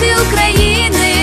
Ти України.